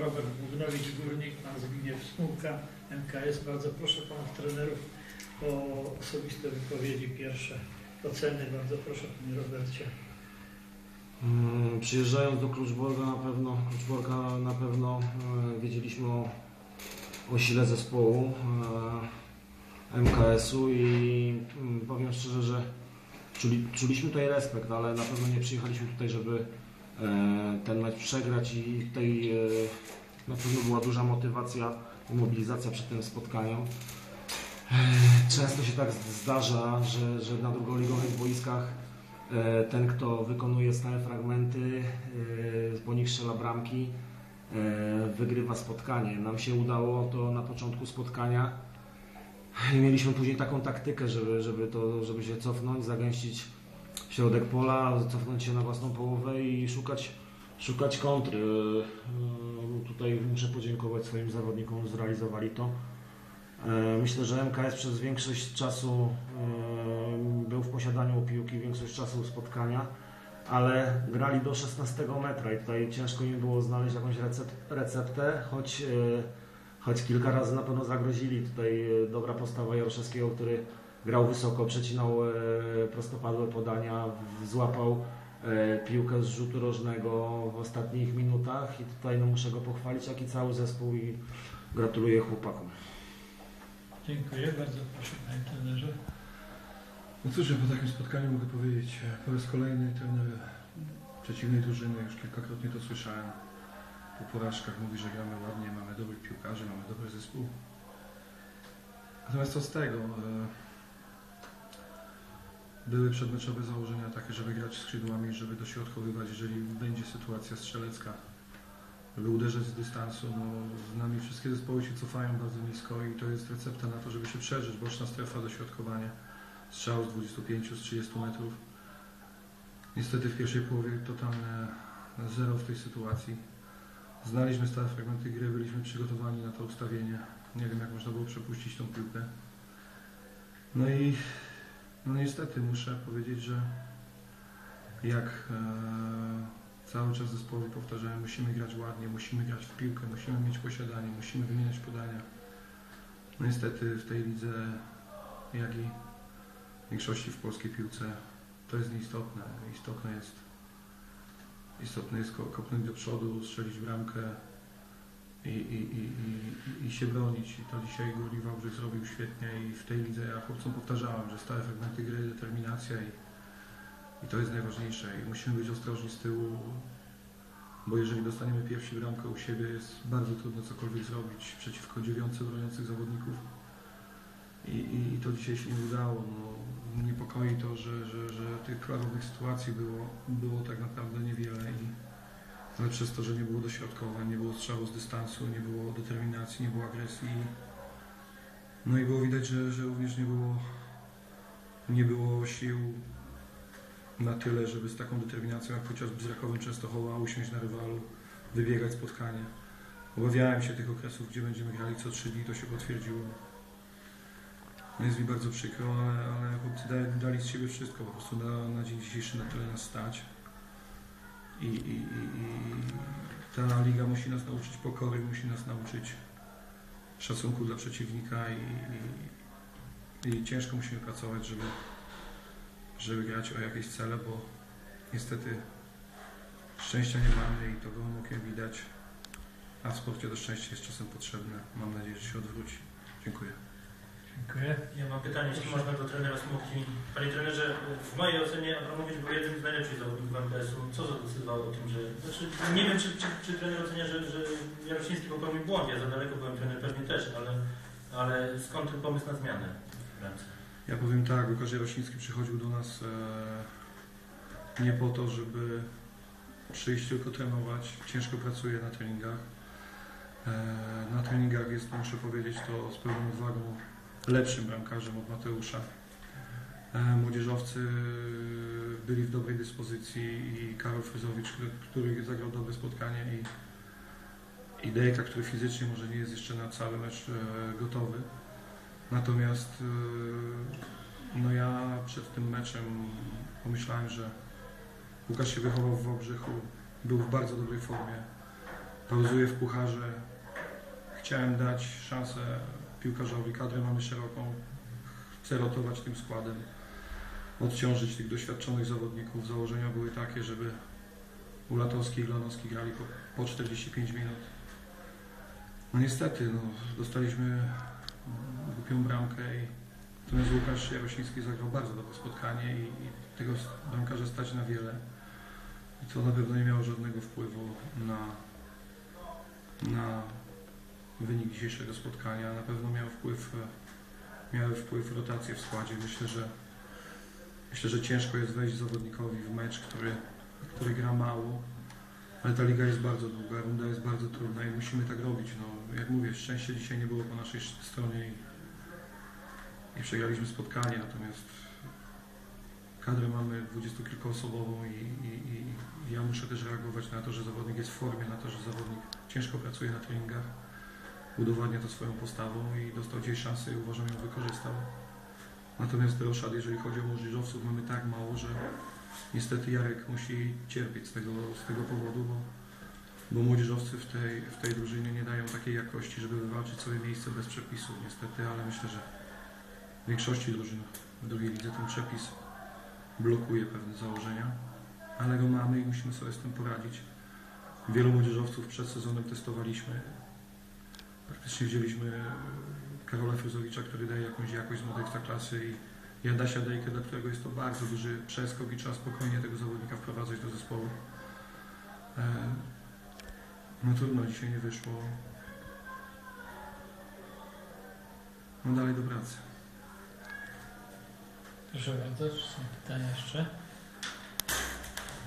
Robert Bównowicz, Górnik, pan Zbigniew Smułka, MKS. Bardzo proszę panów trenerów o osobiste wypowiedzi, pierwsze oceny. Bardzo proszę panie Robercie. Mm, Przyjeżdżając do Kluczborga na pewno, Kluczborga na pewno e, wiedzieliśmy o, o sile zespołu e, MKS-u i mm, powiem szczerze, że czuli, czuliśmy tutaj respekt, ale na pewno nie przyjechaliśmy tutaj, żeby ten mecz przegrać i tutaj e, na pewno była duża motywacja i mobilizacja przed tym spotkaniem. E, Często się tak zdarza, że, że na drugoligowych boiskach E, ten, kto wykonuje stałe fragmenty, e, po nich strzela bramki, e, wygrywa spotkanie. Nam się udało to na początku spotkania i mieliśmy później taką taktykę, żeby, żeby, to, żeby się cofnąć, zagęścić środek pola, cofnąć się na własną połowę i szukać, szukać kontry. E, Tutaj muszę podziękować swoim zawodnikom, zrealizowali to. E, Myślę, że MKS przez większość czasu e, był w posiadaniu piłki, większość czasu spotkania, ale grali do 16 metra i tutaj ciężko im było znaleźć jakąś recept, receptę, choć, e, choć kilka razy na pewno zagrozili. Tutaj e, dobra postawa Jaroszewskiego, który grał wysoko, przecinał e, prostopadłe podania, złapał e, piłkę z rzutu rożnego w ostatnich minutach i tutaj no, muszę go pochwalić, jak i cały zespół i gratuluję chłopakom. Dziękuję. Bardzo proszę panie trenerze. No cóż, po takim spotkaniu mogę powiedzieć, e, po raz kolejny trener przeciwnej drużyny, już kilkakrotnie to słyszałem, po porażkach mówi, że gramy ładnie, mamy dobrych piłkarzy, mamy dobry zespół. Natomiast co z tego? Były przedmeczowe założenia takie, żeby grać skrzydłami, żeby dośrodkowywać, jeżeli będzie sytuacja strzelecka, żeby uderzać z dystansu. No, z nami wszystkie zespoły się cofają bardzo nisko i to jest recepta na to, żeby się przeżyć. Boczna strefa dośrodkowania strzał z 25, z 30 metrów. Niestety w pierwszej połowie totalne zero w tej sytuacji. Znaliśmy stare fragmenty gry, byliśmy przygotowani na to ustawienie. Nie wiem jak można było przepuścić tą piłkę. No i no niestety muszę powiedzieć, że jak e, cały czas zespoły powtarzają, musimy grać ładnie, musimy grać w piłkę, musimy mieć posiadanie, musimy wymieniać podania. No niestety w tej lidze, jak i w większości w polskiej piłce to jest nieistotne. Istotne jest, istotne jest ko- kopnąć do przodu, strzelić bramkę i, i, i, i, i się bronić. I to dzisiaj Górnik Wałbrzych zrobił świetnie i w tej lidze ja chłopcom powtarzałem, że stałe fragmenty gry, determinacja i, i to jest najważniejsze. I musimy być ostrożni z tyłu, bo jeżeli dostaniemy pierwsi bramkę u siebie, jest bardzo trudno cokolwiek zrobić przeciwko dziewiątce broniących zawodników. I, i, I to dzisiaj się nie udało. No, niepokoi to, że, że, że tych klarownych sytuacji było, było tak naprawdę niewiele. I, ale przez to, że nie było dośrodkowań, nie było strzału z dystansu, nie było determinacji, nie było agresji. No i było widać, że, że również nie było, nie było sił na tyle, żeby z taką determinacją, jak chociażby z Rakowem Częstochowa, usiąść na rywalu, wybiegać spotkanie. Obawiałem się tych okresów, gdzie będziemy grali co trzy dni, to się potwierdziło. No jest mi bardzo przykro, ale, ale chłopcy dali, dali z siebie wszystko, po prostu na, na dzień dzisiejszy na tyle nas stać. I, i, i, I ta liga musi nas nauczyć pokory, musi nas nauczyć szacunku dla przeciwnika i, i, i ciężko musimy pracować, żeby, żeby grać o jakieś cele, bo niestety szczęścia nie mamy i to gołym okiem widać, a w sporcie to szczęście jest czasem potrzebne. Mam nadzieję, że się odwróci. Dziękuję. Dziękuję. Ja mam pytanie, jeśli można do trenera Smutki. Panie trenerze, w mojej ocenie Abramowicz był jednym z najlepszych zawodników MTS-u. Co zadecydowało o tym, że... Znaczy, nie wiem, czy, czy, czy trener ocenia, że, że Jarosiński popełnił błąd. Ja za daleko byłem trener, pewnie też, ale, ale skąd ten pomysł na zmianę w bramce? Ja powiem tak, Łukasz Jarosiński przychodził do nas e, nie po to, żeby przyjść tylko trenować. Ciężko pracuje na treningach. E, na treningach jest, muszę powiedzieć to z pełną odwagą, lepszym bramkarzem od Mateusza. E, młodzieżowcy byli w dobrej dyspozycji i Karol Fryzowicz, który, zagrał dobre spotkanie i, i Dejka, który fizycznie może nie jest jeszcze na cały mecz e, gotowy. Natomiast e, no ja przed tym meczem pomyślałem, że Łukasz się wychował w Wałbrzychu, był w bardzo dobrej formie. Pauzuję w pucharze. Chciałem dać szansę piłkarzowi. Kadrę mamy szeroką. Chcę rotować tym składem. Odciążyć tych doświadczonych zawodników. Założenia były takie, żeby Ulatowski i Glanowski grali po, po 45 minut. No niestety, no, dostaliśmy mm, głupią bramkę i natomiast Łukasz Jarosiński zagrał bardzo dobre spotkanie i, i tego bramkarza stać na wiele. I to na pewno nie miało żadnego wpływu na, na wynik dzisiejszego spotkania. Na pewno miał wpływ, e, miały wpływ rotacje w składzie. Myślę, że myślę, że ciężko jest wejść zawodnikowi w mecz, który, który gra mało. Ale ta liga jest bardzo długa, runda jest bardzo trudna i musimy tak robić. No, jak mówię, szczęście dzisiaj nie było po naszej stronie i, i przegraliśmy spotkanie, natomiast kadrę mamy dwudziestokilkoosobową i, i, i, i ja muszę też reagować na to, że zawodnik jest w formie, na to, że zawodnik ciężko pracuje na treningach, udowadnia to swoją postawą i dostał dzisiaj szansę i uważam ją wykorzystał. Natomiast Roszad, jeżeli chodzi o młodzieżowców, mamy tak mało, że niestety Jarek musi cierpieć z tego, z tego powodu, bo, bo młodzieżowcy w tej, w tej drużynie nie dają takiej jakości, żeby wywalczyć sobie miejsce bez przepisu, niestety, ale myślę, że w większości drużyn w drugiej lidze ten przepis blokuje pewne założenia, ale go mamy i musimy sobie z tym poradzić. Wielu młodzieżowców przed sezonem testowaliśmy. Praktycznie wzięliśmy Karola Fruzowicza, który daje jakąś jakość z młodej klasy i Jadasia Dejkę, dla którego jest to bardzo duży przeskok i trzeba spokojnie tego zawodnika wprowadzać do zespołu. E, No trudno, dzisiaj nie wyszło. No dalej do pracy. Proszę bardzo, czy są pytania jeszcze?